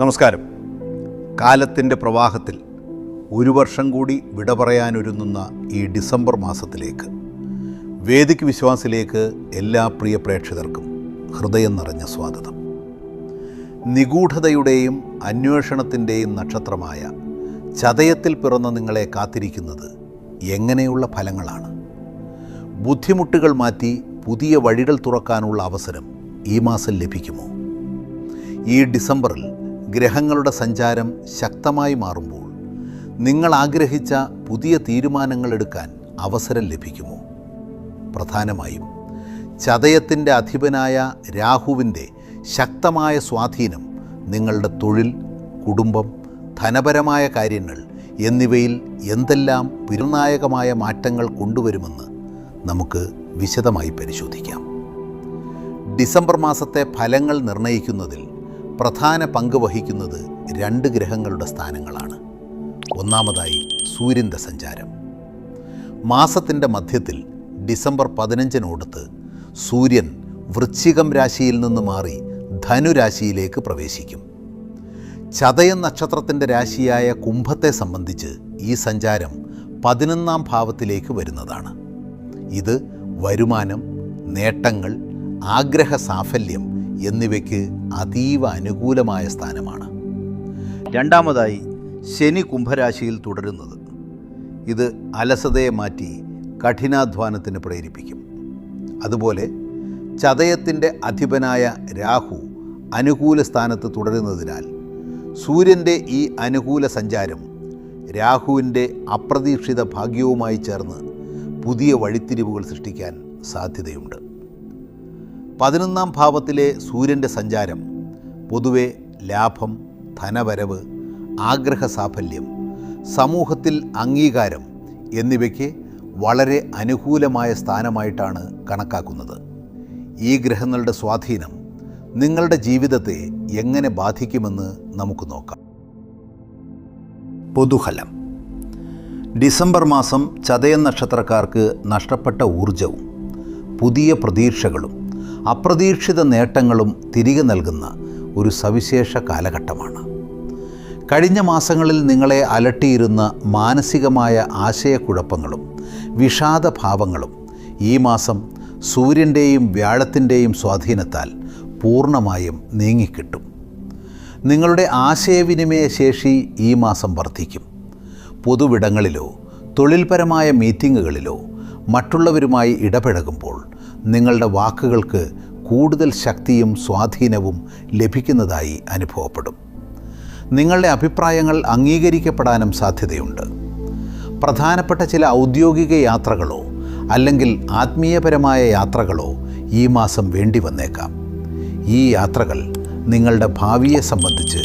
നമസ്കാരം. കാലത്തിന്റെ പ്രവാഹത്തിൽ ഒരു വർഷം കൂടി വിട പറയാനൊരുങ്ങുന്ന ഈ ഡിസംബർ മാസത്തിലേക്ക് വേദിക് വിശ്വാസിലേക്ക് എല്ലാ പ്രിയ പ്രേക്ഷകർക്കും ഹൃദയം നിറഞ്ഞ സ്വാഗതം. നിഗൂഢതയുടെയും അന്വേഷണത്തിന്റെയും നക്ഷത്രമായ ചതയത്തിൽ പിറന്ന നിങ്ങളെ കാത്തിരിക്കുന്നത് എങ്ങനെയുള്ള ഫലങ്ങളാണ്? ബുദ്ധിമുട്ടുകൾ മാറ്റി പുതിയ വഴികൾ തുറക്കാനുള്ള അവസരം ഈ മാസം ലഭിക്കുമോ? ഈ ഡിസംബറിൽ ഗ്രഹങ്ങളുടെ സഞ്ചാരം ശക്തമായി മാറുമ്പോൾ നിങ്ങൾ ആഗ്രഹിച്ച പുതിയ തീരുമാനങ്ങൾ എടുക്കാൻ അവസരം ലഭിക്കുമോ? പ്രധാനമായും ചതയത്തിന്റെ അധിപനായ രാഹുവിന്റെ ശക്തമായ സ്വാധീനം നിങ്ങളുടെ തൊഴിൽ കുടുംബം ധനപരമായ കാര്യങ്ങൾ എന്നിവയിൽ എന്തെല്ലാം നിർണായകമായ മാറ്റങ്ങൾ കൊണ്ടുവരുമെന്ന് നമുക്ക് വിശദമായി പരിശോധിക്കാം. ഡിസംബർ മാസത്തെ ഫലങ്ങൾ നിർണയിക്കുന്നതിൽ പ്രധാന പങ്ക് വഹിക്കുന്നത് രണ്ട് ഗ്രഹങ്ങളുടെ സ്ഥാനങ്ങളാണ്. ഒന്നാമതായി സൂര്യന്റെ സഞ്ചാരം. മാസത്തിന്റെ മധ്യത്തിൽ ഡിസംബർ പതിനഞ്ചിനോടത്ത് സൂര്യൻ വൃശ്ചികം രാശിയിൽ നിന്ന് മാറി ധനുരാശിയിലേക്ക് പ്രവേശിക്കും. ചതയൻ നക്ഷത്രത്തിന്റെ രാശിയായ കുംഭത്തെ സംബന്ധിച്ച് ഈ സഞ്ചാരം പതിനൊന്നാം ഭാവത്തിലേക്ക് വരുന്നതാണ്. ഇത് വരുമാനം നേട്ടങ്ങൾ ആഗ്രഹ സാഫല്യം എന്നിവയ്ക്ക് അതീവ അനുകൂലമായ സ്ഥാനമാണ്. രണ്ടാമതായി ശനി കുംഭരാശിയിൽ തുടരുന്നത്. ഇത് അലസതയെ മാറ്റി കഠിനാധ്വാനത്തിന് പ്രേരിപ്പിക്കും. അതുപോലെ ചതയത്തിന്റെ അധിപനായ രാഹു അനുകൂല സ്ഥാനത്ത് തുടരുന്നതിനാൽ സൂര്യന്റെ ഈ അനുകൂല സഞ്ചാരം രാഹുവിന്റെ അപ്രതീക്ഷിത ഭാഗ്യവുമായി ചേർന്ന് പുതിയ വഴിത്തിരിവുകൾ സൃഷ്ടിക്കാൻ സാധ്യതയുണ്ട്. പതിനൊന്നാം ഭാവത്തിലെ സൂര്യന്റെ സഞ്ചാരം പൊതുവെ ലാഭം ധനവരവ് ആഗ്രഹ സാഫല്യം സമൂഹത്തിൽ അംഗീകാരം എന്നിവയ്ക്ക് വളരെ അനുകൂലമായ സ്ഥാനമായിട്ടാണ് കണക്കാക്കുന്നത്. ഈ ഗ്രഹങ്ങളുടെ സ്വാധീനം നിങ്ങളുടെ ജീവിതത്തെ എങ്ങനെ ബാധിക്കുമെന്ന് നമുക്ക് നോക്കാം. പൊതുഫലം. ഡിസംബർ മാസം ചതയ നക്ഷത്രക്കാർക്ക് നഷ്ടപ്പെട്ട ഊർജവും പുതിയ പ്രതീക്ഷകളും അപ്രതീക്ഷിത നേട്ടങ്ങളും തിരികെ നൽകുന്ന ഒരു സവിശേഷ കാലഘട്ടമാണ്. കഴിഞ്ഞ മാസങ്ങളിൽ നിങ്ങളെ അലട്ടിയിരുന്ന മാനസികമായ ആശയക്കുഴപ്പങ്ങളും വിഷാദഭാവങ്ങളും ഈ മാസം സൂര്യന്റെയും വ്യാഴത്തിന്റെയും സ്വാധീനത്താൽ പൂർണമായും നീങ്ങിക്കിട്ടും. നിങ്ങളുടെ ആശയവിനിമയ ശേഷി ഈ മാസം വർദ്ധിക്കും. പൊതുവിടങ്ങളിലോ തൊഴിൽപരമായ മീറ്റിങ്ങുകളിലോ മറ്റുള്ളവരുമായി ഇടപഴകുമ്പോൾ നിങ്ങളുടെ വാക്കുകൾക്ക് കൂടുതൽ ശക്തിയും സ്വാധീനവും ലഭിക്കുന്നതായി അനുഭവപ്പെടും. നിങ്ങളുടെ അഭിപ്രായങ്ങൾ അംഗീകരിക്കപ്പെടാനും സാധ്യതയുണ്ട്. പ്രധാനപ്പെട്ട ചില ഔദ്യോഗിക യാത്രകളോ അല്ലെങ്കിൽ ആത്മീയപരമായ യാത്രകളോ ഈ മാസം വേണ്ടി വന്നേക്കാം. ഈ യാത്രകൾ നിങ്ങളുടെ ഭാവിയെ സംബന്ധിച്ച്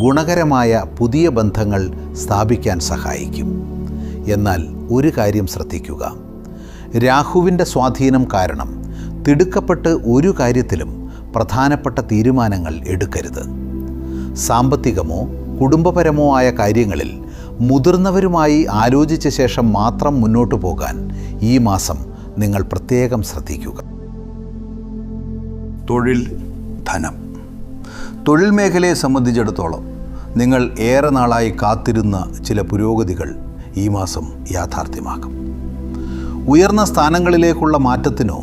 ഗുണകരമായ പുതിയ ബന്ധങ്ങൾ സ്ഥാപിക്കാൻ സഹായിക്കും. എന്നാൽ ഒരു കാര്യം ശ്രദ്ധിക്കുക. രാഹുവിന്റെ സ്വാധീനം കാരണം തിടുക്കപ്പെട്ട് ഒരു കാര്യത്തിലും പ്രധാനപ്പെട്ട തീരുമാനങ്ങൾ എടുക്കരുത്. സാമ്പത്തികമോ കുടുംബപരമോ ആയ കാര്യങ്ങളിൽ മുതിർന്നവരുമായി ആലോചിച്ച ശേഷം മാത്രം മുന്നോട്ടു പോകാൻ ഈ മാസം നിങ്ങൾ പ്രത്യേകം ശ്രദ്ധിക്കുക. തൊഴിൽ ധനം. തൊഴിൽ മേഖലയെ സംബന്ധിച്ചിടത്തോളം നിങ്ങൾ ഏറെ നാളായി കാത്തിരുന്ന ചില പുരോഗതികൾ ഈ മാസം യാഥാർത്ഥ്യമാക്കും ഉയർന്ന സ്ഥാനങ്ങളിലേക്കുള്ള മാറ്റത്തിനോ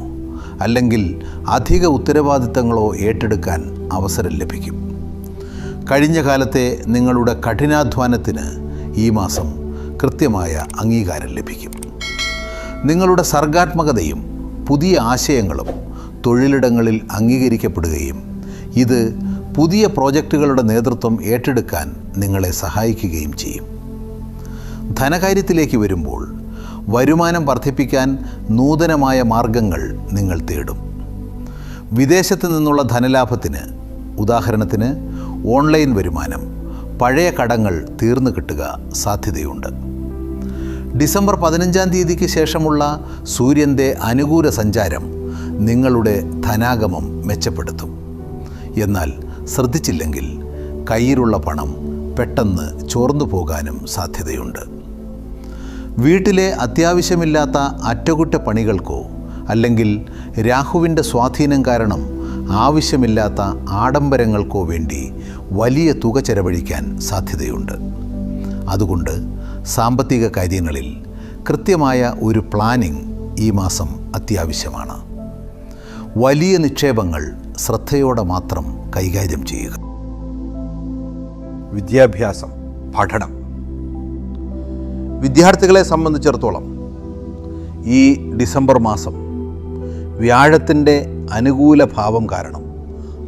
അല്ലെങ്കിൽ അധിക ഉത്തരവാദിത്തങ്ങളോ ഏറ്റെടുക്കാൻ അവസരം ലഭിക്കും. കഴിഞ്ഞ കാലത്തെ നിങ്ങളുടെ കഠിനാധ്വാനത്തിന് ഈ മാസം കൃത്യമായ അംഗീകാരം ലഭിക്കും. നിങ്ങളുടെ സർഗാത്മകതയും പുതിയ ആശയങ്ങളും തൊഴിലിടങ്ങളിൽ അംഗീകരിക്കപ്പെടുകയും ഇത് പുതിയ പ്രോജക്റ്റുകളുടെ നേതൃത്വം ഏറ്റെടുക്കാൻ നിങ്ങളെ സഹായിക്കുകയും ചെയ്യും. ധനകാര്യത്തിലേക്ക് വരുമ്പോൾ വരുമാനം വർദ്ധിപ്പിക്കാൻ നൂതനമായ മാർഗങ്ങൾ നിങ്ങൾ തേടും. വിദേശത്ത് നിന്നുള്ള ധനലാഭത്തിന് ഉദാഹരണത്തിന് ഓൺലൈൻ വരുമാനം പഴയ കടങ്ങൾ തീർന്നു കിട്ടുക സാധ്യതയുണ്ട്. ഡിസംബർ പതിനഞ്ചാം തീയതിക്ക് ശേഷമുള്ള സൂര്യന്റെ അനുകൂല സഞ്ചാരം നിങ്ങളുടെ ധനാഗമം മെച്ചപ്പെടുത്തും. എന്നാൽ ശ്രദ്ധിച്ചില്ലെങ്കിൽ കയ്യിലുള്ള പണം പെട്ടെന്ന് ചോർന്നു പോകാനും സാധ്യതയുണ്ട്. വീട്ടിലെ അത്യാവശ്യമില്ലാത്ത അറ്റകുറ്റപ്പണികൾക്കോ അല്ലെങ്കിൽ രാഹുവിന്റെ സ്വാധീനം കാരണം ആവശ്യമില്ലാത്ത ആഡംബരങ്ങൾക്കോ വേണ്ടി വലിയ തുക ചെലവഴിക്കാൻ സാധ്യതയുണ്ട്. അതുകൊണ്ട് സാമ്പത്തിക കാര്യങ്ങളിൽ കൃത്യമായ ഒരു പ്ലാനിംഗ് ഈ മാസം അത്യാവശ്യമാണ്. വലിയ നിക്ഷേപങ്ങൾ ശ്രദ്ധയോടെ മാത്രം കൈകാര്യം ചെയ്യുക. വിദ്യാഭ്യാസം പഠനം വിദ്യാർത്ഥികളെ സംബന്ധിച്ചിടത്തോളം ഈ ഡിസംബർ മാസം വ്യാഴത്തിന്റെ അനുകൂല ഭാവം കാരണം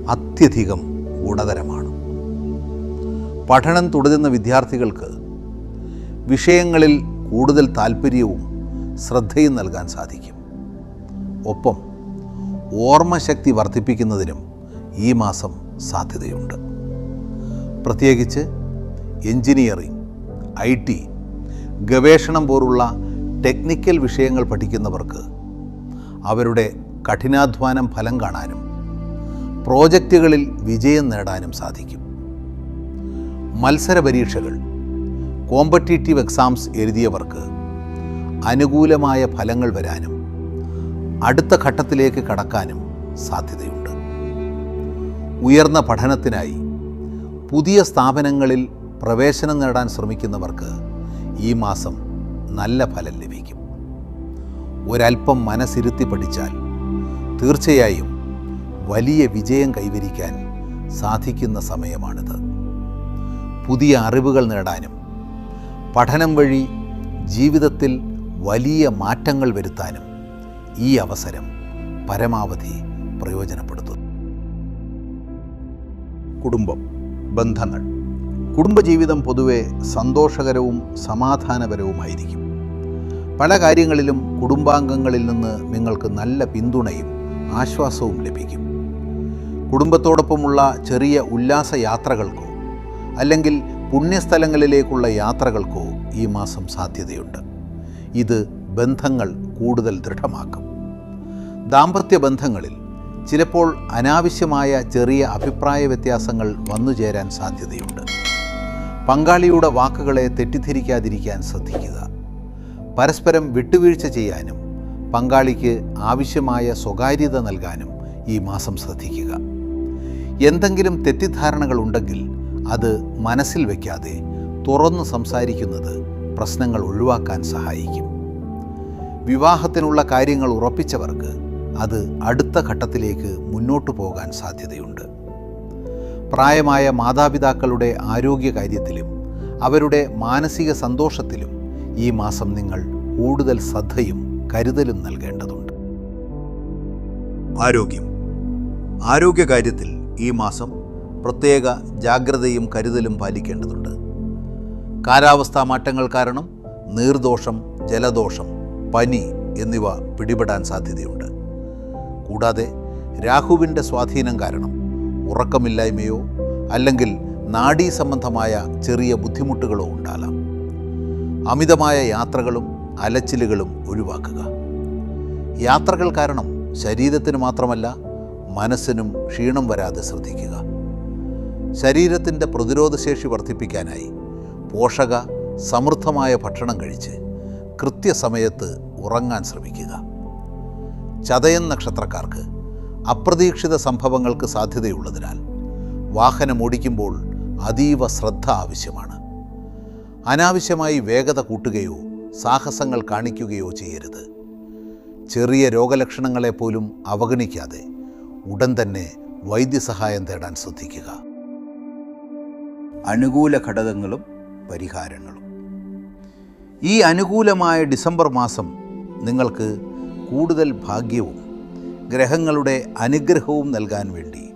അത്യധികം ഗുണതരമാണ് പഠനം തുടരുന്ന വിദ്യാർത്ഥികൾക്ക് വിഷയങ്ങളിൽ കൂടുതൽ താല്പര്യവും ശ്രദ്ധയും നൽകാൻ സാധിക്കും. ഒപ്പം ഓർമ്മശക്തി വർദ്ധിപ്പിക്കുന്നതിനും ഈ മാസം സാധ്യതയുണ്ട്. പ്രത്യേകിച്ച് എഞ്ചിനീയറിംഗ് ഐ ടി ഗവേഷണം പോലുള്ള ടെക്നിക്കൽ വിഷയങ്ങൾ പഠിക്കുന്നവർക്ക് അവരുടെ കഠിനാധ്വാനം ഫലം കാണാനും പ്രോജക്റ്റുകളിൽ വിജയം നേടാനും സാധിക്കും. മത്സര പരീക്ഷകൾ കോമ്പറ്റീറ്റീവ് എക്സാംസ് എഴുതിയവർക്ക് അനുകൂലമായ ഫലങ്ങൾ വരാനും അടുത്ത ഘട്ടത്തിലേക്ക് കടക്കാനും സാധ്യതയുണ്ട്. ഉയർന്ന പഠനത്തിനായി പുതിയ സ്ഥാപനങ്ങളിൽ പ്രവേശനം നേടാൻ ശ്രമിക്കുന്നവർക്ക് ഈ മാസം നല്ല ഫലം ലഭിക്കും. ഒരൽപ്പം മനസ്സിരുത്തി പഠിച്ചാൽ തീർച്ചയായും വലിയ വിജയം കൈവരിക്കാൻ സാധിക്കുന്ന സമയമാണിത്. പുതിയ അറിവുകൾ നേടാനും പഠനം വഴി ജീവിതത്തിൽ വലിയ മാറ്റങ്ങൾ വരുത്താനും ഈ അവസരം പരമാവധി പ്രയോജനപ്പെടുത്തുന്നു. കുടുംബം ബന്ധങ്ങൾ കുടുംബജീവിതം പൊതുവെ സന്തോഷകരവും സമാധാനപരവുമായിരിക്കും. പല കാര്യങ്ങളിലും കുടുംബാംഗങ്ങളിൽ നിന്ന് നിങ്ങൾക്ക് നല്ല പിന്തുണയും ആശ്വാസവും ലഭിക്കും. കുടുംബത്തോടൊപ്പമുള്ള ചെറിയ ഉല്ലാസ യാത്രകൾക്കോ അല്ലെങ്കിൽ പുണ്യസ്ഥലങ്ങളിലേക്കുള്ള യാത്രകൾക്കോ ഈ മാസം സാധ്യതയുണ്ട്. ഇത് ബന്ധങ്ങൾ കൂടുതൽ ദൃഢമാക്കും. ദാമ്പത്യ ബന്ധങ്ങളിൽ ചിലപ്പോൾ അനാവശ്യമായ ചെറിയ അഭിപ്രായ വ്യത്യാസങ്ങൾ വന്നുചേരാൻ സാധ്യതയുണ്ട്. പങ്കാളിയുടെ വാക്കുകളെ തെറ്റിദ്ധരിക്കാതിരിക്കാൻ ശ്രദ്ധിക്കുക. പരസ്പരം വിട്ടുവീഴ്ച ചെയ്യാനും പങ്കാളിക്ക് ആവശ്യമായ സ്വകാര്യത നൽകാനും ഈ മാസം ശ്രദ്ധിക്കുക. എന്തെങ്കിലും തെറ്റിദ്ധാരണകൾ ഉണ്ടെങ്കിൽ അത് മനസ്സിൽ വയ്ക്കാതെ തുറന്ന് സംസാരിക്കുന്നത് പ്രശ്നങ്ങൾ ഒഴിവാക്കാൻ സഹായിക്കും. വിവാഹത്തിനുള്ള കാര്യങ്ങൾ ഉറപ്പിച്ചവർക്ക് അത് അടുത്ത ഘട്ടത്തിലേക്ക് മുന്നോട്ടു പോകാൻ സാധ്യതയുണ്ട്. പ്രായമായ മാതാപിതാക്കളുടെ ആരോഗ്യകാര്യത്തിലും അവരുടെ മാനസിക സന്തോഷത്തിലും ഈ മാസം നിങ്ങൾ കൂടുതൽ ശ്രദ്ധയും കരുതലും നൽകേണ്ടതുണ്ട്. ആരോഗ്യം. ആരോഗ്യകാര്യത്തിൽ ഈ മാസം പ്രത്യേക ജാഗ്രതയും കരുതലും പാലിക്കേണ്ടതുണ്ട്. കാലാവസ്ഥാ മാറ്റങ്ങൾ കാരണം നീർദോഷം ജലദോഷം പനി എന്നിവ പിടിപെടാൻ സാധ്യതയുണ്ട്. കൂടാതെ രാഹുവിന്റെ സ്വാധീനം കാരണം ഉറക്കമില്ലായ്മയോ അല്ലെങ്കിൽ നാഡീ സംബന്ധമായ ചെറിയ ബുദ്ധിമുട്ടുകളോ ഉണ്ടാകാം. അമിതമായ യാത്രകളും അലച്ചിലുകളും ഒഴിവാക്കുക. യാത്രകൾ കാരണം ശരീരത്തിന് മാത്രമല്ല മനസ്സിനും ക്ഷീണം വരാതെ ശ്രദ്ധിക്കുക. ശരീരത്തിന്റെ പ്രതിരോധശേഷി വർദ്ധിപ്പിക്കാനായി പോഷക സമൃദ്ധമായ ഭക്ഷണം കഴിച്ച് കൃത്യസമയത്ത് ഉറങ്ങാൻ ശ്രമിക്കുക. ചതയൻ നക്ഷത്രക്കാർക്ക് അപ്രതീക്ഷിത സംഭവങ്ങൾക്ക് സാധ്യതയുള്ളതിനാൽ വാഹനം ഓടിക്കുമ്പോൾ അതീവ ശ്രദ്ധ ആവശ്യമാണ്. അനാവശ്യമായി വേഗത കൂട്ടുകയോ സാഹസങ്ങൾ കാണിക്കുകയോ ചെയ്യരുത്. ചെറിയ രോഗലക്ഷണങ്ങളെ പോലും അവഗണിക്കാതെ ഉടൻ തന്നെ വൈദ്യസഹായം തേടാൻ ശ്രദ്ധിക്കുക. അനുകൂല ഘടകങ്ങളും പരിഹാരങ്ങളും. ഈ അനുകൂലമായ ഡിസംബർ മാസം നിങ്ങൾക്ക് കൂടുതൽ ഭാഗ്യവും ഗ്രഹങ്ങളുടെ അനുഗ്രഹവും നൽകാൻ വേണ്ടി.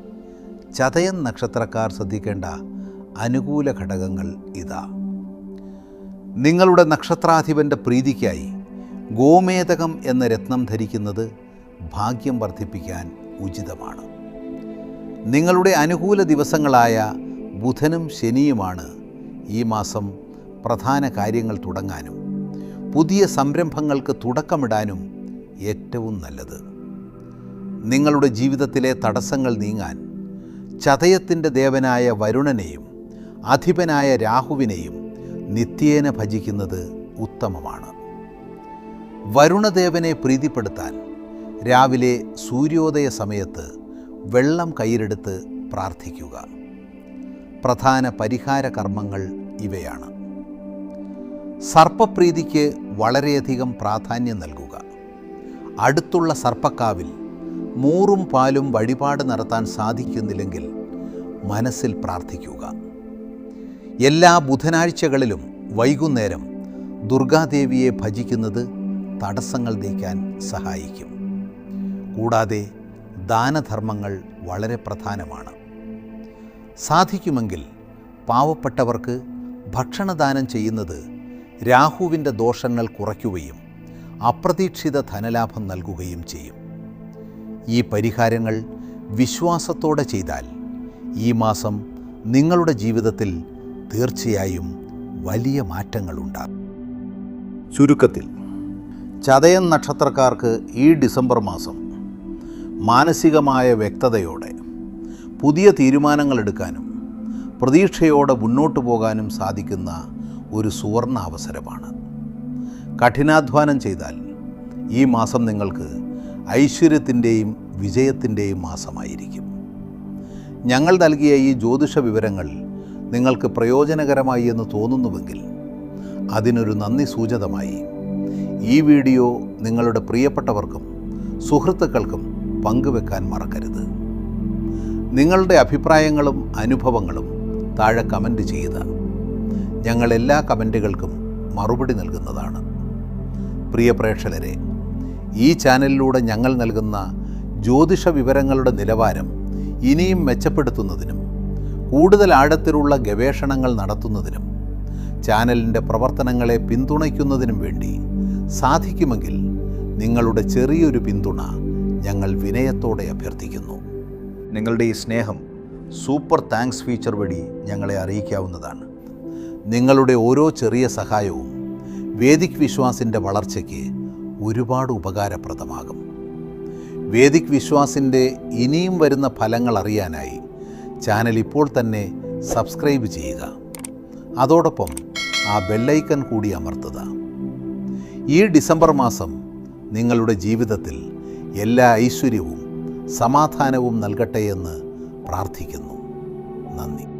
ചതയൻ നക്ഷത്രക്കാർ ശ്രദ്ധിക്കേണ്ട അനുകൂല ഘടകങ്ങൾ ഇതാ. നിങ്ങളുടെ നക്ഷത്രാധിപന്റെ പ്രീതിക്കായി ഗോമേതകം എന്ന രത്നം ധരിക്കുന്നത് ഭാഗ്യം വർദ്ധിപ്പിക്കാൻ ഉചിതമാണ്. നിങ്ങളുടെ അനുകൂല ദിവസങ്ങളായ ബുധനും ശനിയുമാണ് ഈ മാസം പ്രധാന കാര്യങ്ങൾ തുടങ്ങാനും പുതിയ സംരംഭങ്ങൾക്ക് തുടക്കമിടാനും ഏറ്റവും നല്ലത്. നിങ്ങളുടെ ജീവിതത്തിലെ തടസ്സങ്ങൾ നീങ്ങാൻ ചതയത്തിന്റെ ദേവനായ വരുണനെയും അധിപനായ രാഹുവിനെയും നിത്യേന ഭജിക്കുന്നത് ഉത്തമമാണ്. വരുണദേവനെ പ്രീതിപ്പെടുത്താൻ രാവിലെ സൂര്യോദയ സമയത്ത് വെള്ളം കയ്യിലെടുത്ത് പ്രാർത്ഥിക്കുക. പ്രധാന പരിഹാര കർമ്മങ്ങൾ ഇവയാണ്. സർപ്പപ്രീതിക്ക് വളരെയധികം പ്രാധാന്യം നൽകുക. അടുത്തുള്ള സർപ്പക്കാവിൽ മൂറും പാലും വഴിപാട് നടത്താൻ സാധിക്കുന്നില്ലെങ്കിൽ മനസ്സിൽ പ്രാർത്ഥിക്കുക. എല്ലാ ബുധനാഴ്ചകളിലും വൈകുന്നേരം ദുർഗാദേവിയെ ഭജിക്കുന്നത് തടസ്സങ്ങൾ നീക്കാൻ സഹായിക്കും. കൂടാതെ ദാനധർമ്മങ്ങൾ വളരെ പ്രധാനമാണ്. സാധിക്കുമെങ്കിൽ പാവപ്പെട്ടവർക്ക് ഭക്ഷണദാനം ചെയ്യുന്നത് രാഹുവിന്റെ ദോഷങ്ങൾ കുറയ്ക്കുകയും അപ്രതീക്ഷിത ധനലാഭം നൽകുകയും ചെയ്യും. ഈ പരിഹാരങ്ങൾ വിശ്വാസത്തോടെ ചെയ്താൽ ഈ മാസം നിങ്ങളുടെ ജീവിതത്തിൽ തീർച്ചയായും വലിയ മാറ്റങ്ങളുണ്ടാകും ചുരുക്കത്തിൽ ചതയൻ നക്ഷത്രക്കാർക്ക് ഈ ഡിസംബർ മാസം മാനസികമായ വ്യക്തതയോടെ പുതിയ തീരുമാനങ്ങളെടുക്കാനും പ്രതീക്ഷയോടെ മുന്നോട്ടു പോകാനും സാധിക്കുന്ന ഒരു സുവർണ അവസരമാണ് കഠിനാധ്വാനം ചെയ്താൽ ഈ മാസം നിങ്ങൾക്ക് ഐശ്വര്യത്തിന്റെയും വിജയത്തിന്റെയും മാസമായിരിക്കും. ഞങ്ങൾ നൽകിയ ഈ ജ്യോതിഷ വിവരങ്ങൾ നിങ്ങൾക്ക് പ്രയോജനകരമായി എന്ന് തോന്നുന്നുവെങ്കിൽ അതിനൊരു നന്ദി സൂചകമായി ഈ വീഡിയോ നിങ്ങളുടെ പ്രിയപ്പെട്ടവർക്കും സുഹൃത്തുക്കൾക്കും പങ്കുവെക്കാൻ മറക്കരുത്. നിങ്ങളുടെ അഭിപ്രായങ്ങളും അനുഭവങ്ങളും താഴെ കമന്റ് ചെയ്യുക. ഞങ്ങൾ എല്ലാ കമന്റുകൾക്കും മറുപടി നൽകുന്നതാണ്. പ്രിയ പ്രേക്ഷകരെ ഈ ചാനലിലൂടെ ഞങ്ങൾ നൽകുന്ന ജ്യോതിഷ വിവരങ്ങളുടെ നിലവാരം ഇനിയും മെച്ചപ്പെടുത്തുന്നതിനും കൂടുതൽ ആഴത്തിലുള്ള ഗവേഷണങ്ങൾ നടത്തുന്നതിനും ചാനലിന്റെ പ്രവർത്തനങ്ങളെ പിന്തുണയ്ക്കുന്നതിനും വേണ്ടി സാധിക്കുമെങ്കിൽ നിങ്ങളുടെ ചെറിയൊരു പിന്തുണ ഞങ്ങൾ വിനയത്തോടെ അഭ്യർത്ഥിക്കുന്നു. നിങ്ങളുടെ ഈ സ്നേഹം സൂപ്പർ താങ്ക്സ് ഫീച്ചർ വഴി ഞങ്ങളെ അറിയിക്കാവുന്നതാണ്. നിങ്ങളുടെ ഓരോ ചെറിയ സഹായവും വേദിക് വിശ്വാസിന്റെ വളർച്ചയ്ക്ക് ഒരുപാട് ഉപകാരപ്രദമാകും. വേദിക് വിശ്വാസിന്റെ ഇനിയും വരുന്ന ഫലങ്ങൾ അറിയാനായി ചാനൽ ഇപ്പോൾ തന്നെ സബ്സ്ക്രൈബ് ചെയ്യുക. അതോടൊപ്പം ആ ബെല്ലൈക്കൺ കൂടി അമർത്തുക. ഈ ഡിസംബർ മാസം നിങ്ങളുടെ ജീവിതത്തിൽ എല്ലാ ഐശ്വര്യവും സമാധാനവും നൽകട്ടെ എന്ന് പ്രാർത്ഥിക്കുന്നു. നന്ദി.